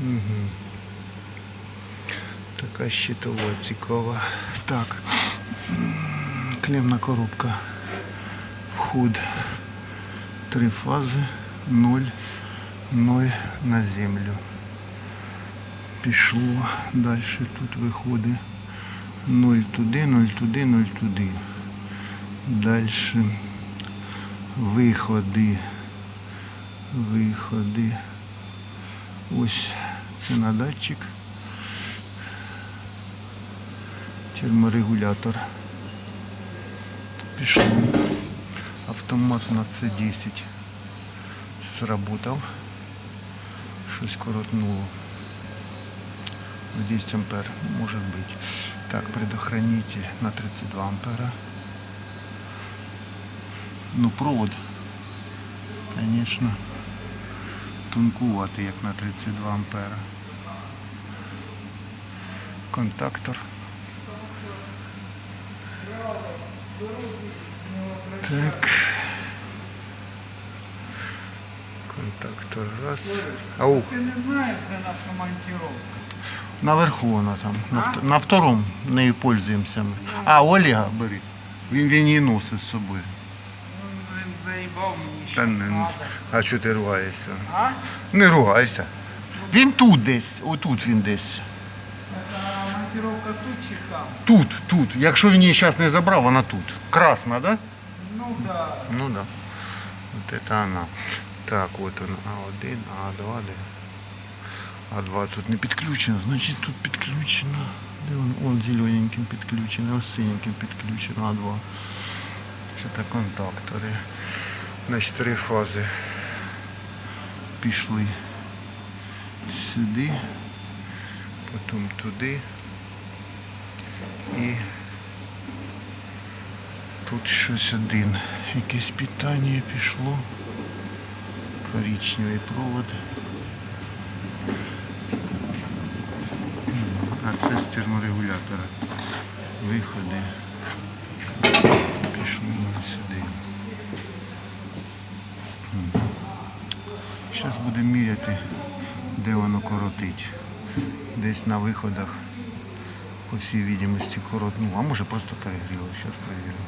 Угу. Така щитова цікава. Так. Клемна коробка. Вход. Три фази. 0, 0 на землю. Пішло. Далі тут виходить 0 туди, 0 туди, 0 туди. Далі виходи. Виходи. Ось на датчик. Терморегулятор. Пішло. Автомат на С10 сработав. Щось коротнуло. 10 ампер, може бути. Так, предохранитель на 32 ампера. Ну, провод, конечно, тонкуватий, як на 32 ампера. Контактор. Так. Контактор раз. Ау, Ти не знаєш, де наша монтировка? наверху вона там. На, на второму нею пользуємося ми. А, Олега бери. Він, він її носить з собою. Він заїбав мені Та не, а що ти ругаєшся? А? Не ругайся. Він тут десь, отут він десь. Це монтировка тут чи там? Тут, тут. Якщо він її зараз не забрав, вона тут. Красна, да? Ну да. Ну да. Вот это она. Так, вот он А1, А2, де? А2 тут не підключено, значить тут підключено. Де он, он зелененьким підключено, ось синеньким підключено А2. Це так контактори. Значить три фази пішли сюди, потім туди і Тут щось один. Якесь питання пішло. Коричневий провод. А це з терморегулятора. Виходи. Пішли вони сюди. Зараз будемо міряти, де воно коротить. Десь на виходах, по всій відомості коротнуло. А може просто перегріло. Зараз перевіримо.